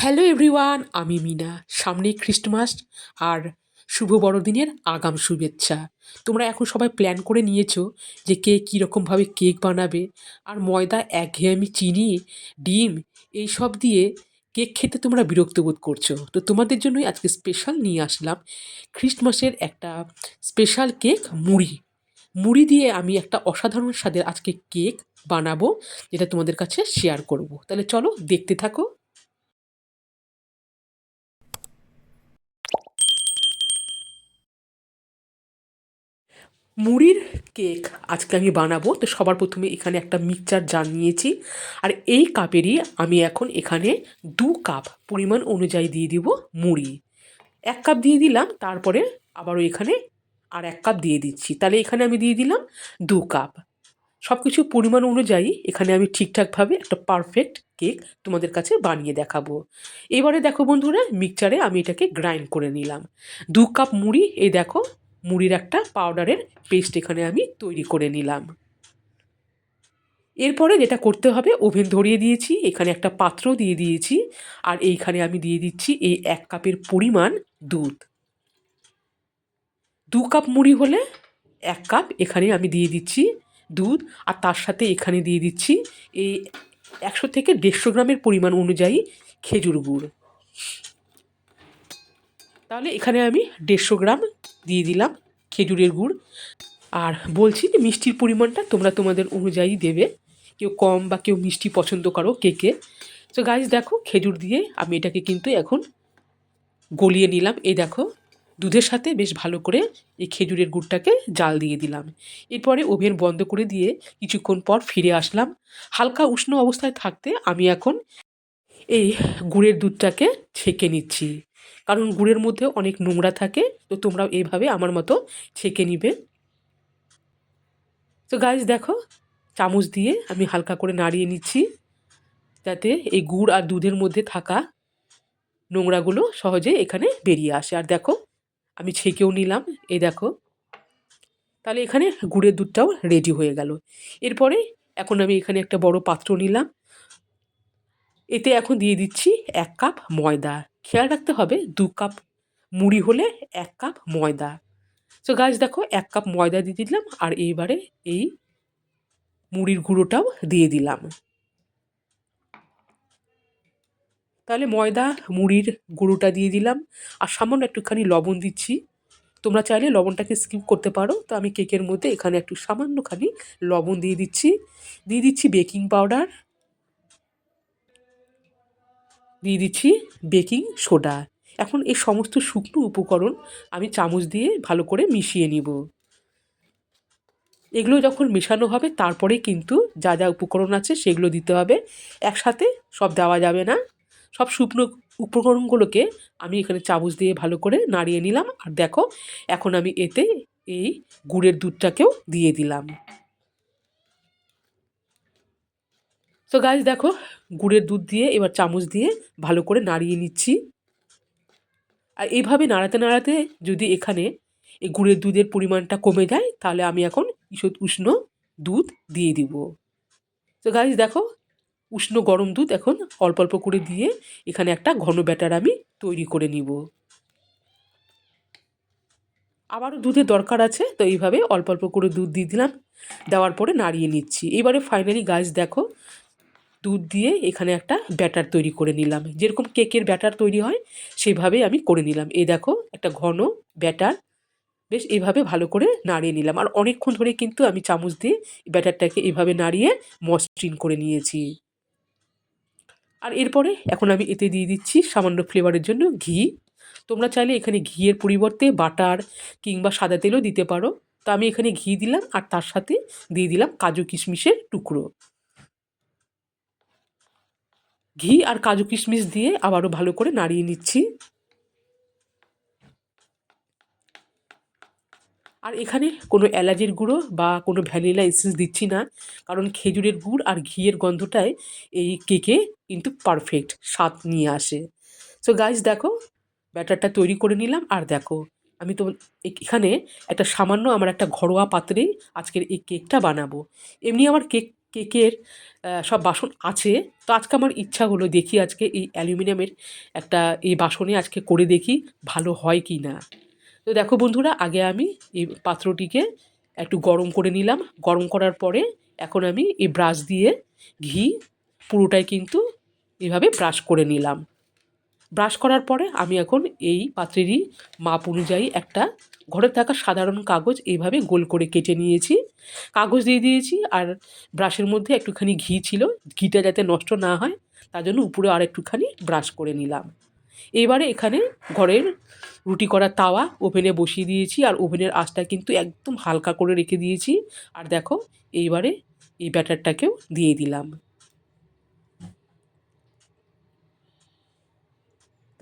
Hello everyone, আমি মিনা। সামনে Christmas আর শুভ বড়দিনের আগাম শুভেচ্ছা। তোমরা এখন সবাই প্ল্যান করে নিয়েছো যে কে কীরকমভাবে কেক বানাবে। আর ময়দা, একঘেয়েমি, চিনি, ডিম এই সব দিয়ে কেক খেতে তোমরা বিরক্ত বোধ করছ। তো তোমাদের জন্যই আজকে স্পেশাল নিয়ে আসলাম খ্রিস্টমাসের একটা স্পেশাল কেক, মুড়ি। মুড়ি দিয়ে আমি একটা অসাধারণ স্বাদের আজকে কেক বানাবো, যেটা তোমাদের কাছে শেয়ার করব। তাহলে চলো দেখতে থাকো। মুড়ির কেক আজকে আমি বানাবো। তো সবার প্রথমে এখানে একটা মিক্সচার জার নিয়েছি। আর এই কাপেরই আমি এখন এখানে দু কাপ পরিমাণ অনুযায়ী দিয়ে দিব মুড়ি। এক কাপ দিয়ে দিলাম, তারপরে আবারও এখানে আর এক কাপ দিয়ে দিচ্ছি। তাহলে এখানে আমি দিয়ে দিলাম দু কাপ। সব কিছু পরিমাণ অনুযায়ী এখানে আমি ঠিকঠাকভাবে একটা পারফেক্ট কেক তোমাদের কাছে বানিয়ে দেখাবো। এবারে দেখো বন্ধুরা, মিক্সচারে আমি এটাকে গ্রাইন্ড করে নিলাম। দু কাপ মুড়ি, এই দেখো মুড়ির একটা পাউডারের পেস্ট এখানে আমি তৈরি করে নিলাম। এরপরে যেটা করতে হবে ওভেন ধরিয়ে দিয়েছি, এখানে একটা পাত্র দিয়ে দিয়েছি, আর এইখানে আমি দিয়ে দিচ্ছি এই এক কাপের পরিমাণ দুধ। দু কাপ মুড়ি হলে এক কাপ এখানে আমি দিয়ে দিচ্ছি দুধ, আর তার সাথে এখানে দিয়ে দিচ্ছি এই একশো থেকে দেড়শো গ্রামের পরিমাণ অনুযায়ী খেজুর গুড়। তাহলে এখানে আমি দেড়শো গ্রাম দিয়ে দিলাম খেজুরের গুড়। আর বলছি যে মিষ্টির পরিমাণটা তোমরা তোমাদের অনুযায়ী দেবে। কেউ কম বা কেউ মিষ্টি পছন্দ করো কেকে তো গাছ দেখো খেজুর দিয়ে আমি এটাকে কিন্তু এখন গলিয়ে নিলাম। এই দেখো, দুধের সাথে বেশ ভালো করে এই খেজুরের গুড়টাকে জাল দিয়ে দিলাম। এরপরে ওভেন বন্ধ করে দিয়ে কিছুক্ষণ পর ফিরে আসলাম। হালকা উষ্ণ অবস্থায় থাকতে আমি এখন এই গুড়ের দুধটাকে ছেঁকে নিচ্ছি। কারণ গুড়ের মধ্যে অনেক নোংরা থাকে, তো তোমরাও এইভাবে আমার মতো ছেঁকে নিবে। তো গাছ দেখো, চামচ দিয়ে আমি হালকা করে নাড়িয়ে নিচ্ছি, যাতে এই গুড় আর দুধের মধ্যে থাকা নোংরাগুলো সহজে এখানে বেরিয়ে আসে। আর দেখো, আমি ছেঁকেও নিলাম, এই দেখো। তাহলে এখানে গুড়ের দুধটাও রেডি হয়ে গেল। এরপরে এখন আমি এখানে একটা বড় পাত্র নিলাম। এতে এখন দিয়ে দিচ্ছি এক কাপ ময়দা। খেয়াল রাখতে হবে দু কাপ মুড়ি হলে এক কাপ ময়দা। তো গাছ দেখো এক কাপ ময়দা দিয়ে দিলাম আর এইবারে এই মুড়ির গুঁড়োটাও দিয়ে দিলাম। তাহলে ময়দা, মুড়ির গুঁড়োটা দিয়ে দিলাম আর সামান্য একটুখানি লবণ দিচ্ছি। তোমরা চাইলে লবণটাকে স্কিপ করতে পারো। তো আমি কেকের মধ্যে এখানে একটু সামান্যখানি লবণ দিয়ে দিচ্ছি। দিয়ে দিচ্ছি বেকিং পাউডার দিয়ে দিচ্ছি বেকিং সোডা। এখন এই সমস্ত শুকনো উপকরণ আমি চামচ দিয়ে ভালো করে মিশিয়ে নিব। এগুলো যখন মেশানো হবে তারপরে কিন্তু যা যা উপকরণ আছে সেগুলো দিতে হবে। একসাথে সব দেওয়া যাবে না। সব শুকনো উপকরণগুলোকে আমি এখানে চামচ দিয়ে ভালো করে নাড়িয়ে নিলাম। আর দেখো, এখন আমি এতে এই গুড়ের দুধটাকেও দিয়ে দিলাম। তো গাছ দেখো, গুড়ের দুধ দিয়ে, এবার চামচ দিয়ে ভালো করে নাড়িয়ে নিচ্ছি। আর এইভাবে নাড়াতে নাড়াতে যদি এখানে এই গুড়ের দুধের পরিমাণটা কমে যায়, তাহলে আমি এখন ঈষৎ উষ্ণ দুধ দিয়ে দিব। তো গাছ দেখো, উষ্ণ গরম দুধ এখন অল্প অল্প করে দিয়ে এখানে একটা ঘন ব্যাটার আমি তৈরি করে নিব। আবারও দুধের দরকার আছে, তো এইভাবে অল্প অল্প করে দুধ দিয়ে দিলাম, দেওয়ার পরে নাড়িয়ে নিচ্ছি। এবারে ফাইনালি গাছ দেখো দুধ দিয়ে এখানে একটা ব্যাটার তৈরি করে নিলাম। যেরকম কেকের ব্যাটার তৈরি হয়, সেভাবেই আমি করে নিলাম। এই দেখো, একটা ঘন ব্যাটার। বেশ এইভাবে ভালো করে নাড়িয়ে নিলাম। আর অনেকক্ষণ ধরে কিন্তু আমি চামচ দিয়ে ব্যাটারটাকে এইভাবে নাড়িয়ে মসৃণ করে নিয়েছি। আর এরপরে এখন আমি এতে দিয়ে দিচ্ছি সামান্য ফ্লেভারের জন্য ঘি। তোমরা চাইলে এখানে ঘিয়ের পরিবর্তে বাটার কিংবা সাদা তেলও দিতে পারো। তো আমি এখানে ঘি দিলাম আর তার সাথে দিয়ে দিলাম কাজু কিশমিশের টুকরো। ঘি আর কাজু কিশমিশ দিয়ে আবারও ভালো করে নাড়িয়ে নিচ্ছি। আর এখানে কোনো এলাচের গুঁড়ো বা কোনো ভ্যানিলা এসেন্স দিচ্ছি না, কারণ খেজুরের গুড় আর ঘিয়ের গন্ধটায় এই কেকে কিন্তু পারফেক্ট স্বাদ নিয়ে আসে। সো গাইজ দেখো, ব্যাটারটা তৈরি করে নিলাম। আর দেখো, আমি তো এখানে একটা সামান্য আমার একটা ঘরোয়া পাত্রে আজকের এই কেকটা বানাবো। এমনি আমার কেক কেকের সব বাসন আছে। তো আজকে আমার ইচ্ছা হলো দেখি আজকে এই অ্যালুমিনিয়ামের একটা এই বাসনে আজকে করে দেখি ভালো হয় কি না। তো দেখো বন্ধুরা, আগে আমি এই পাত্রটিকে একটু গরম করে নিলাম। গরম করার পরে এখন আমি এই ব্রাশ দিয়ে ঘি পুরোটাই কিন্তু এভাবে ব্রাশ করে নিলাম। ব্রাশ করার পরে আমি এখন এই পাত্রেরই মাপ অনুযায়ী একটা ঘরে থাকা সাধারণ কাগজ এইভাবে গোল করে কেটে নিয়েছি। কাগজ দিয়ে দিয়েছি আর ব্রাশের মধ্যে একটুখানি ঘি ছিল। ঘিটা যাতে নষ্ট না হয়, তার জন্য উপরে আর একটুখানি ব্রাশ করে নিলাম। এবারে এখানে ঘরের রুটি করার তাওয়া ওভেনে বসিয়ে দিয়েছি আর ওভেনের আঁচটা কিন্তু একদম হালকা করে রেখে দিয়েছি। আর দেখো, এইবারে এই ব্যাটারটাকেও দিয়ে দিলাম।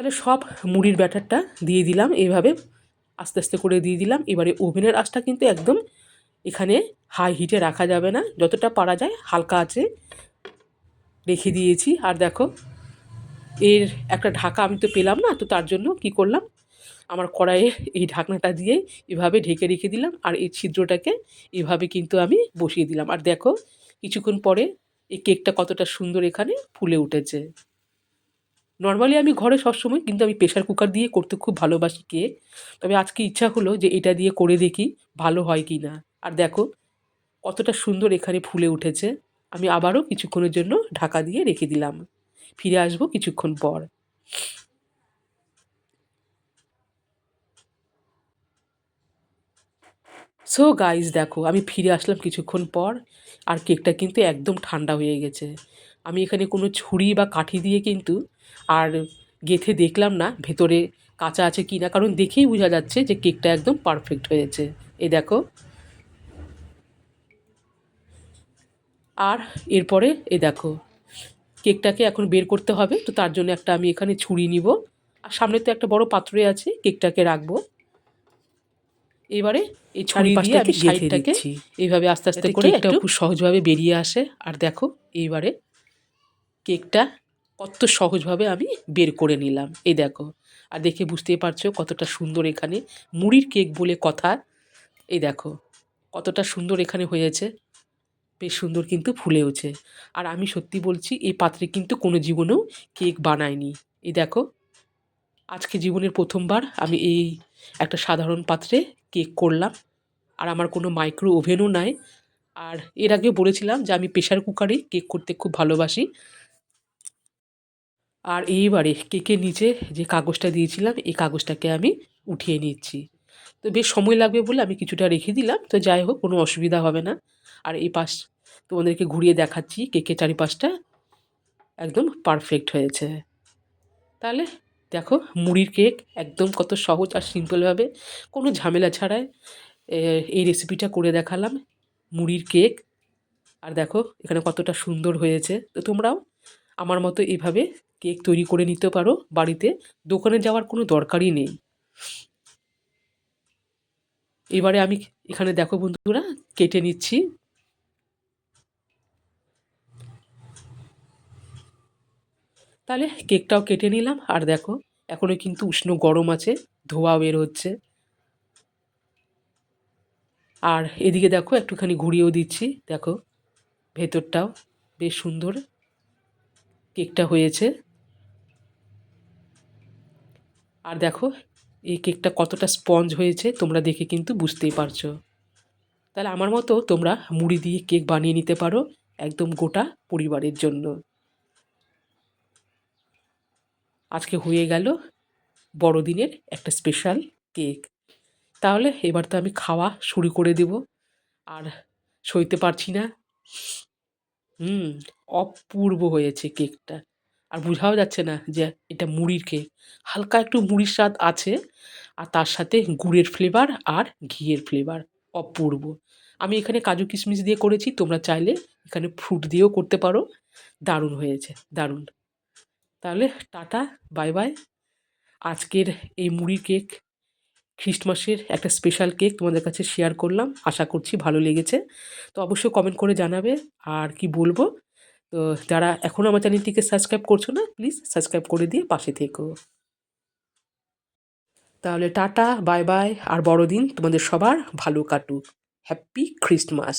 তাহলে সব মুড়ির ব্যাটারটা দিয়ে দিলাম এইভাবে আস্তে আস্তে করে দিয়ে দিলাম। এবারে ওভেনের আঁচটা কিন্তু একদম এখানে হাই হিটে রাখা যাবে না, যতটা পারা যায় হালকা আছে রেখে দিয়েছি। আর দেখো, এর একটা ঢাকা আমি তো পেলাম না, তো তার জন্য কি করলাম, আমার কড়াইয়ে এই ঢাকনাটা দিয়ে এভাবে ঢেকে রেখে দিলাম আর এই ছিদ্রটাকে এভাবে কিন্তু আমি বসিয়ে দিলাম। আর দেখো, কিছুক্ষণ পরে এই কেকটা কতটা সুন্দর এখানে ফুলে উঠেছে। নর্মালি আমি ঘরে সবসময়, কিন্তু আমি প্রেশার কুকার দিয়ে করতে খুব ভালোবাসি কে। তবে আজকে ইচ্ছা হলো যে এটা দিয়ে করে দেখি ভালো হয় কি না। আর দেখো, কতটা সুন্দর এখানে ফুলে উঠেছে। আমি আবারও কিছুক্ষণের জন্য ঢাকা দিয়ে রেখে দিলাম। ফিরে আসব কিছুক্ষণ পর। সো গাইজ দেখো, আমি ফিরে আসলাম কিছুক্ষণ পর, আর কেকটা কিন্তু একদম ঠান্ডা হয়ে গেছে। আমি এখানে কোনো ছুরি বা কাঠি দিয়ে কিন্তু আর গেথে দেখলাম না ভেতরে কাঁচা আছে কি না, কারণ দেখেই বোঝা যাচ্ছে যে কেকটা একদম পারফেক্ট হয়েছে। এই দেখো। আর এরপরে, এ দেখো, কেকটাকে এখন বের করতে হবে, তো তার জন্য একটা আমি এখানে ছুরি নিব। আর সামনে তো একটা বড় পাত্রে আছে, কেকটাকে রাখব। এবারে এই ছুরি দিয়ে আমি সাইডটাকে এইভাবে আস্তে আস্তে করে একটা খুব সহজভাবে বেরিয়ে আসে। আর দেখো এইবারে কেকটা কত সহজভাবে আমি বের করে নিলাম। এই দেখো আর দেখে বুঝতেই পারছ কতটা সুন্দর এখানে মুড়ির কেক বলে কথা। এই দেখো কতটা সুন্দর এখানে হয়েছে। বেশ সুন্দর কিন্তু ফুলে ফুলেওছে। আর আমি সত্যি বলছি এই পাত্রে কিন্তু কোনো জীবনেও কেক বানায়নি এই দেখো আজকে জীবনের প্রথমবার আমি এই একটা সাধারণ পাত্রে কেক করলাম। আর আমার কোনো মাইক্রো ওভেনও নাই। আর এর আগে বলেছিলাম যে আমি প্রেশার কুকারে কেক করতে খুব ভালোবাসি। আর এইবারে কেকের নিচে যে কাগজটা দিয়েছিলাম, এই কাগজটাকে আমি উঠিয়ে নিচ্ছি। তো বেশ সময় লাগবে বলে আমি কিছুটা রেখে দিলাম। তো যাই হোক, কোনো অসুবিধা হবে না। আর এই পাশ তোমাদেরকে ঘুরিয়ে দেখাচ্ছি, কেকের চারিপাশটা একদম পারফেক্ট হয়েছে। তাহলে দেখো, মুড়ির কেক একদম কত সহজ আর সিম্পলভাবে কোনো ঝামেলা ছাড়াই এই রেসিপিটা করে দেখালাম, মুড়ির কেক। আর দেখো, এখানে কতটা সুন্দর হয়েছে। তো তোমরাও আমার মতো এভাবে কেক তৈরি করে নিতে পারো বাড়িতে। দোকানে যাওয়ার কোনো দরকারই নেই। এবারে আমি এখানে দেখো বন্ধুরা, কেটে নিচ্ছি। তাহলে কেকটাও কেটে নিলাম। আর দেখো, এখনও কিন্তু উষ্ণ গরম আছে ধোয়া বের হচ্ছে। আর এদিকে দেখো, একটুখানি ঘুরিয়েও দিচ্ছি। দেখো, ভেতরটাও বেশ সুন্দর কেকটা হয়েছে। আর দেখো, এই কেকটা কতটা স্পঞ্জ হয়েছে, তোমরা দেখে কিন্তু বুঝতেই পারছ। তাহলে আমার মতো তোমরা মুড়ি দিয়ে কেক বানিয়ে নিতে পারো, একদম গোটা পরিবারের জন্য। আজকে হয়ে গেল বড়দিনের একটা স্পেশাল কেক তাহলে এবার তো আমি খাওয়া শুরু করে দেব। আর সইতে পারছি না। হুম, অপূর্ব হয়েছে কেকটা আর বোঝাও যাচ্ছে না যে এটা মুড়ির কেক হালকা একটু মুড়ির স্বাদ আছে, আর তার সাথে গুড়ের ফ্লেভার আর ঘিয়ের ফ্লেভার অপূর্ব। আমি এখানে কাজু কিশমিশ দিয়ে করেছি, তোমরা চাইলে এখানে ফ্রুট দিয়েও করতে পারো। দারুণ হয়েছে, দারুণ। তাহলে টাটা বাই বাই আজকের এই মুড়ি কেক, খ্রিস্টমাসের একটা স্পেশাল কেক তোমাদের কাছে শেয়ার করলাম, আশা করছি ভালো লেগেছে। তো অবশ্যই কমেন্ট করে জানাবে, আর কি বলব। তো যারা এখনও আমার চ্যানেলটিকে সাবস্ক্রাইব করছ না প্লিজ সাবস্ক্রাইব করে দিয়ে পাশে থেকো। তাহলে টাটা বাই বাই আর বড়দিন তোমাদের সবার ভালো কাটুক। Happy Christmas